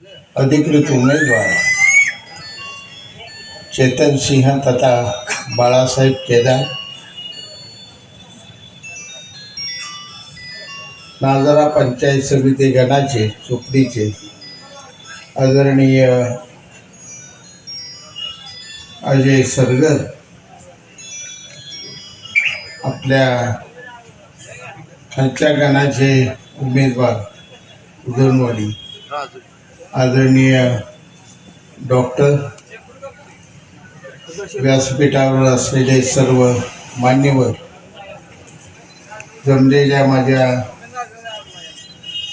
अधिकृत उमेदवार चेतन सिंह तथा बाळासाहेब केदार नाजरा पंचायत समिती गणाचे चोपडीचे आदरणीय अजय सरगर आपल्या खालच्या गणाचे उमेदवार उदनवाडी आदरणीय डॉक्टर व्यासपीठावर असलेले सर्व मान्यवर जमलेल्या माझ्या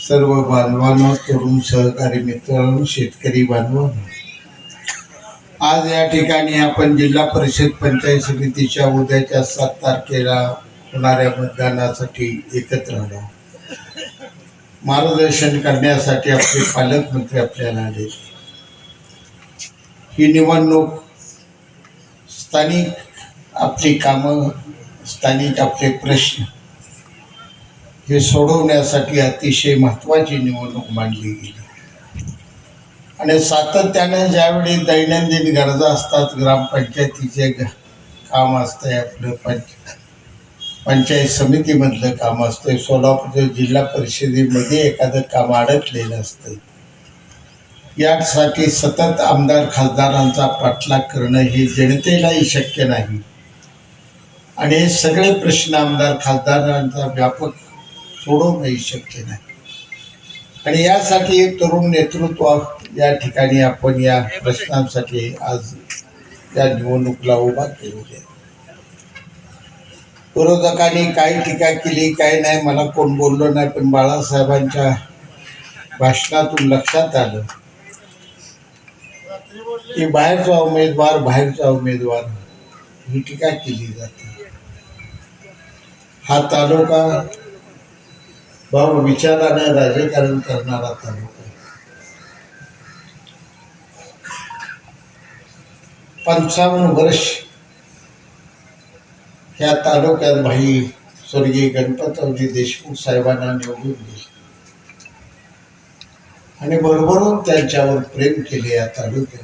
सर्व बांधवांना तरुण सहकारी मित्रांनो शेतकरी बांधवांनो आज या ठिकाणी आपण जिल्हा परिषद पंचायत समितीच्या उद्याच्या सात तारखेला होणाऱ्या मतदानासाठी एकत्र आलो मार्गदर्शन करण्यासाठी आपले पालकमंत्री आपल्याला आले. ही निवडणूक स्थानिक आपली कामं स्थानिक आपले प्रश्न हे सोडवण्यासाठी अतिशय महत्त्वाची निवडणूक मांडली गेली. आणि सातत्यानं ज्यावेळी दैनंदिन गरजा असतात ग्रामपंचायतीचे काम असतंय आपलं पंचायत पंचायत समितीमधलं काम असतं सोलापूर जिल्हा परिषदेमध्ये एखादं काम अडकलेलं असतं यासाठी सतत आमदार खासदारांचा पाठलाग करणं हे जनतेलाही शक्य नाही. आणि हे सगळे प्रश्न आमदार खासदारांचा व्यापक सोडवणंही शक्य नाही. आणि यासाठी एक तरुण नेतृत्व या ठिकाणी आपण या प्रश्नांसाठी आज या निवडणुकीला उभा केलेली आहे विरोधकांनी काही टीका केली काही नाही. मला कोण बोललो नाही पण बाळासाहेबांच्या भाषणातून लक्षात आलं. की बाहेरचा उमेदवार बाहेरचा उमेदवार. ही टीका केली जाते. हा तालुका भाऊ विचाराने राजकारण करणारा तालुका पंचावन्न वर्ष ह्या तालुक्यात भाई स्वर्गीय गणपतरावजी देशमुख साहेबांना निवडून दिले. आणि भरभरून त्यांच्यावर प्रेम केले या तालुक्यात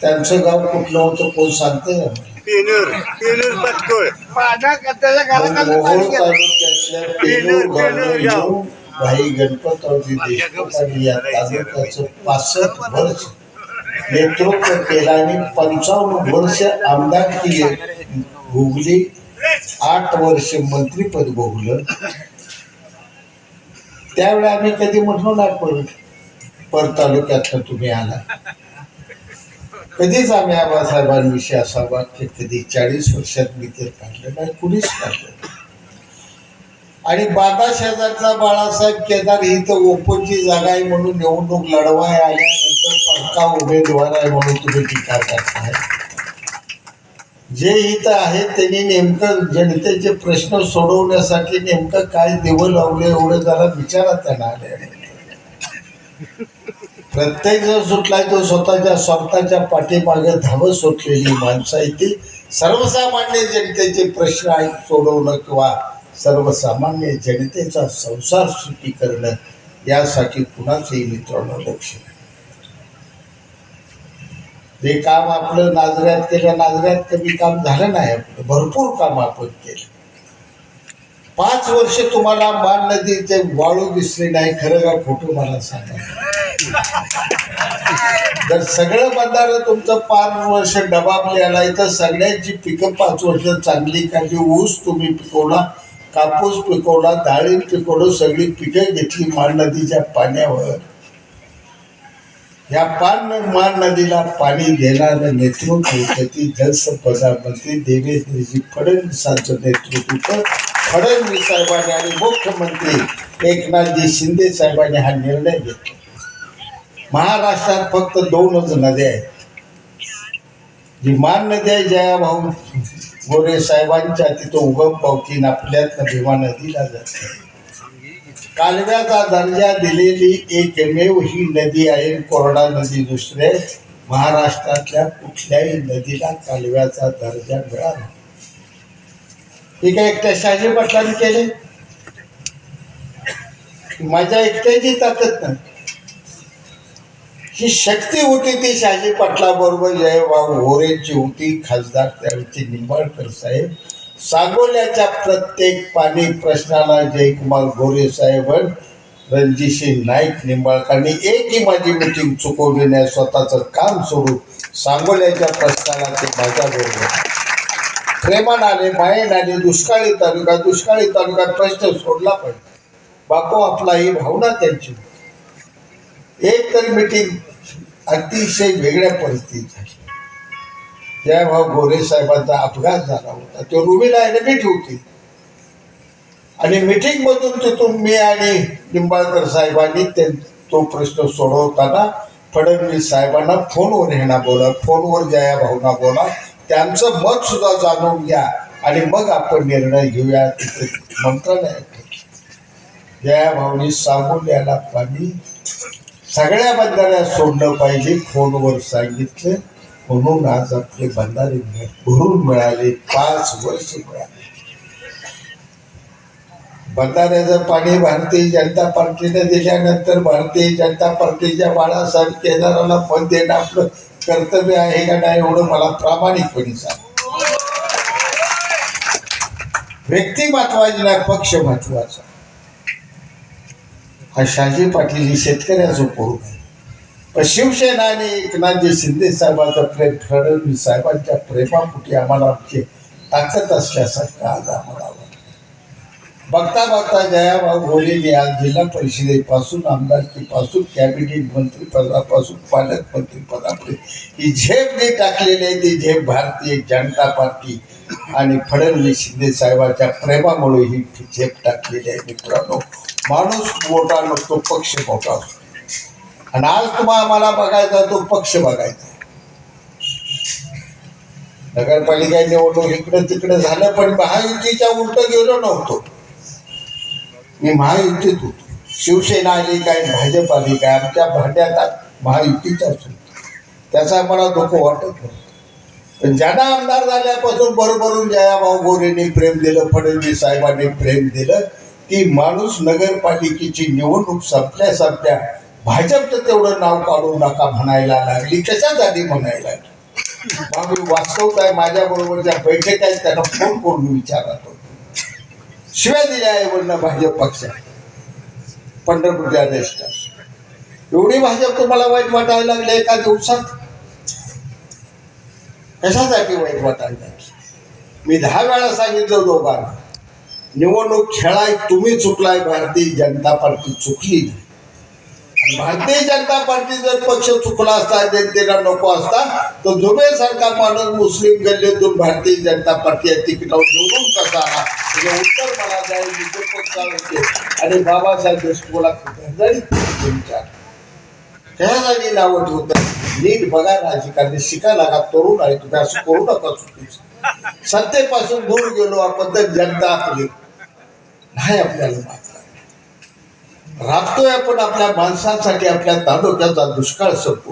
त्यांचं गाव कुठलं होतं कोण सांगतंय तालुक्यातल्या भाई गणपतरावजी देशमुख आणि या तालुक्याचं पासष्ट वर्ष. नेतृत्व केला आणि पंचावन्न वर्ष आमदारकी भोगली आठ वर्ष मंत्रीपद भोगलं. त्यावेळी आम्ही कधी म्हटलो नाही पर पर तालुक्यातला तुम्ही आला. कधीच आम्ही आबासाहेबांविषयी असा वाक्य कधी चाळीस वर्षात मी ते काढलं नाही कुणीच काढलं आणि बाबा शेजारचा बाळासाहेब केदार ही तर ओपोची जागा आहे म्हणून निवडणूक लढवाय आल्या. पक्का उमेदवार आहे म्हणून तुम्ही टीका करताय. जे इथं आहे त्यांनी नेमकं जनतेचे प्रश्न सोडवण्यासाठी नेमकं काय देवं लावलं एवढं जरा विचारा त्यांना. आले प्रत्येक जण सुटलाय तो स्वतःच्या स्वार्थाच्या पाठीमागे धावत सुटलेली माणसं आहे ती. सर्वसामान्य जनतेचे प्रश्न आहे सोडवणं किंवा सर्वसामान्य जनतेचा संसार सुखी करणं यासाठी कुणाचंही मित्रांनो लक्ष हे काम आपलं नाजऱ्यात केलं नाजऱ्यात कमी काम झालं नाही आपलं. भरपूर काम आपण केलं. पाच वर्ष तुम्हाला मान नदीचे वाळू दिसले नाही खरं का खोटं मला सांगा. जर सगळं बंधारं तुमचं पाच वर्ष डबामले आलाय तर सगळ्यांची पिकं पाच वर्ष चांगली काढली ऊस तुम्ही पिकवला कापूस पिकवला डाळी पिकवलं सगळी पिकं घेतली मान नदीच्या पाण्यावर. या पान मार नदीला पाणी देणारं नेतृत्व त्याची जलसंपदामंत्री मंत्री देवेंद्रजी फडणवीसांचं नेतृत्व फडणवीस साहेबांनी आणि मुख्यमंत्री एकनाथजी शिंदे साहेबांनी हा निर्णय घेतला. महाराष्ट्रात फक्त दोनच नद्या आहेत. जी मान नदी आहे जया भाऊ गोरे साहेबांच्या तिथं उगम पावतीन आपल्यात भीमा नदीला जाते. कालव्याचा दर्जा दिलेली एकमेव ही नदी आहे कोरडा नदी दुसरे. महाराष्ट्रातल्या कुठल्याही नदीला कालव्याचा दर्जा मिळाला हे काय एकट्या शहाजी पाटलांनी केले. माझ्या एकट्याची ताकद नाही. ही शक्ती होती ती शहाजी पाटलाबरोबर जयबाब होरेची होती खासदार त्यावेळी निंबाळकर साहेब. सांगोल्याच्या प्रत्येक पाणी प्रश्नाला जयकुमार गोरे साहेब रणजितसिंह नाईक निंबाळकरांनी एकही माझी मिटिंग चुकवली नाही स्वतःचं काम सोडून सांगोल्याच्या प्रश्नाला ते माझ्याबरोबर प्रेमान आले मायेन आले दुष्काळी तालुका दुष्काळी तालुका प्रश्न सोडला पण बापू आपला ही भावना त्यांची. एक तर मिटिंग अतिशय वेगळ्या परिस्थितीत झाली. जयभाऊ गोरे साहेबांचा अपघात झाला होता. तो रुबीला ॲडमिट होती. आणि मिटिंग मधून तिथून मी आणि निंबाळकर साहेबांनी ते तो प्रश्न सोडवताना फडणवीस साहेबांना फोनवर ह्यांना बोला फोनवर जया भाऊना बोला. त्यांचं मत सुद्धा जाणून घ्या आणि मग आपण निर्णय घेऊया तिथे मंत्रालयात जया भाऊनी सांगून द्यायला पाणी. सगळ्या बंधाऱ्या सोडलं पाहिजे फोनवर सांगितलं. म्हणून आज आपले बंधारे भरून मिळाले पाच वर्ष मिळाले. बंधाऱ्याचं पाणी भारतीय जनता पार्टीने दिल्यानंतर भारतीय जनता पार्टीच्या बाळासाहेब केदाराला मत देणं आपलं कर्तव्य आहे का नाही एवढं मला प्रामाणिकपणे सांग. व्यक्ती महत्वाची नाही पक्ष महत्त्वाचा हा शाजी पाटील ही शेतकऱ्याचं पोरग आहे. शिवसेना आणि एकनाथजी शिंदे साहेबांचं प्रेम फडणवीस साहेबांच्या प्रेमापुटी आम्हाला आमची ताकद असल्यासारखं आज आम्हाला बघता बघता जयाभाऊ घोलेने आज जिल्हा परिषदेपासून आमदारकीपासून कॅबिनेट मंत्रीपदापासून पालकमंत्रीपदापर्यंत ही झेप जी टाकलेली आहे. ती झेप भारतीय जनता पार्टी आणि फडणवीस शिंदे साहेबांच्या प्रेमामुळे ही झेप टाकलेली आहे मित्रांनो. माणूस मोठा नसतो पक्ष मोठा असतो. आणि आज तुम्हाला आम्हाला बघायचा तो पक्ष बघायचा नगरपालिका निवडणूक इकडं तिकडं झालं पण महायुतीच्या उलट गेलो नव्हतो. मी महायुतीत होतो. शिवसेना आली काय भाजप आली काय आमच्या भांड्यात महायुतीचाच होतो त्याचा मला धोको वाटत नव्हतं पण ज्यांना आमदार झाल्यापासून बरोबरून जयाभाऊ गोरेंनी प्रेम दिलं फडणवीस साहेबांनी प्रेम दिलं ती माणूस नगरपालिकेची निवडणूक संपल्या संपल्या भाजपचं तेवढं नाव काढू नका म्हणायला लागली. कशासाठी म्हणायला लागली? मग मी वास्तवत आहे माझ्या बरोबरच्या बैठक आहेत त्यांना फोन करून विचारत होतो. शिव्या दिल्या आहे म्हणणं भाजप पक्ष पंढरपूरच्या देशात एवढी भाजप तुम्हाला वाईट वाटायला लागली एका दिवसात? कशासाठी वाईट वाटायला लागली? मी दहा वेळा सांगितलं दोघांना निवडणूक खेळाय तुम्ही चुकलाय भारतीय जनता पार्टी चुकली नाही. भारतीय जनता पार्टी जर पक्ष चुकला असता जनतेला नको असता तर जुबेसारखा माणूस मुस्लिम गल्लीतून भारतीय जनता पार्टी या तिकिटावर निवडून कसा आला? उत्तर मला जाईल विजय पक्षावरचे आणि बाबासाहेब देशमुखला जाईल विचार त्यासाठी नावं ठेवतात. नीट बघा राजकारणी शिकायला लागा तरुण आहे तुम्ही असं करू नका चुकीचं. सत्तेपासून दूर गेलो आपण तर जनता आपली. नाही आपल्याला राबतोय आपण आपल्या माणसांसाठी आपल्या तालुक्याचा दुष्काळ संपू